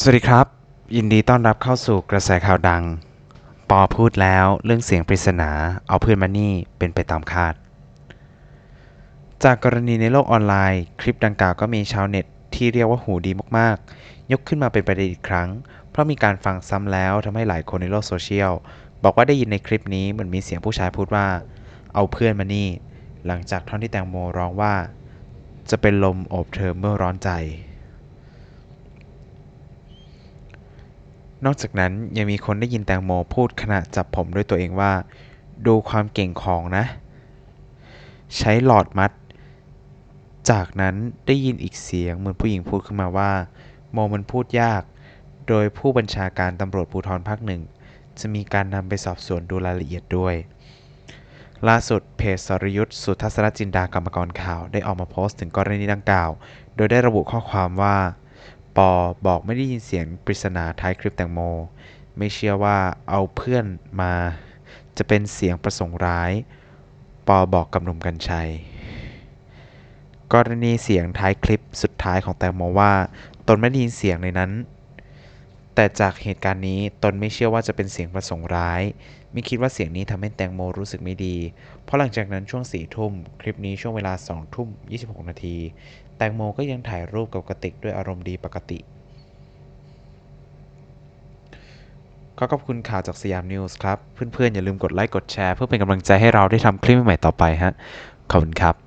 สวัสดีครับ ยินดีต้อนรับเข้าสู่กระแสข่าวดัง ปอพูดแล้วเรื่องเสียงปริศนาเอาเพื่อนมานี่เป็นไปตามคาด จากกรณีในโลกออนไลน์ คลิปดังกล่าวก็มีชาวเน็ต ที่เรียกว่าหูดีมากๆ ยกขึ้นมาเป็นประเด็นอีกครั้ง เพราะมีการฟังซ้ำแล้วทำให้หลายคนในโลกโซเชียล บอกว่าได้ยินในคลิปนี้เหมือนมีเสียงผู้ชายพูดว่า เอาเพื่อนมานี่ หลังจากท่อนที่แตงโมร้องว่า จะเป็นลมโอบเธอเมื่อร้อนใจ นอกจากนั้นยังมีคนได้ยินแตงโมพูดขณะจับผมด้วยตัวเองว่า ดูความเก่งของนะ ใช้หลอดมัด จากนั้นได้ยินอีกเสียงเหมือนผู้หญิงพูดขึ้นมาว่า โมมันพูดยาก โดยผู้บัญชาการตำรวจภูธรภาคหนึ่ง จะมีการนำไปสอบสวนดูรายละเอียดด้วยล่าสุดเพจสรยุทธ์สุทัศนจินดากรรมกรข่าวได้ออกมาโพสต์ถึงกรณีดังกล่าว โดยได้ระบุข้อความว่า ปอบอกไม่ได้ยินเสียงปริศนาท้ายคลิปแตงโม ไม่เชื่อว่าเอาเพื่อนมา จะเป็นเสียงประสงค์ร้าย ปอบอกกับหนุ่มกัญชัย กรณีเสียงท้ายคลิปสุดท้ายของแตงโมว่า ตนไม่ได้ยินเสียงในนั้น แต่จากเหตุการณ์นี้ตนไม่เชื่อว่าจะเป็นเสียงประสงค์ร้าย ไม่คิดว่าเสียงนี้ทำให้แตงโมรู้สึกไม่ดี เพราะหลังจากนั้นช่วงสี่ทุ่ม คลิปนี้ช่วงเวลาสองทุ่ม26นาที แตงโมก็ยังถ่ายรูปกับกระติกด้วยอารมณ์ดีปกติขอขอบคุณข่าวจากสยามนิวส์ครับ เพื่อนๆ อย่าลืมกดไลค์กดแชร์ เพื่อเป็นกำลังใจให้เราได้ทำคลิปใหม่ๆต่อไปฮะ ขอบคุณครับ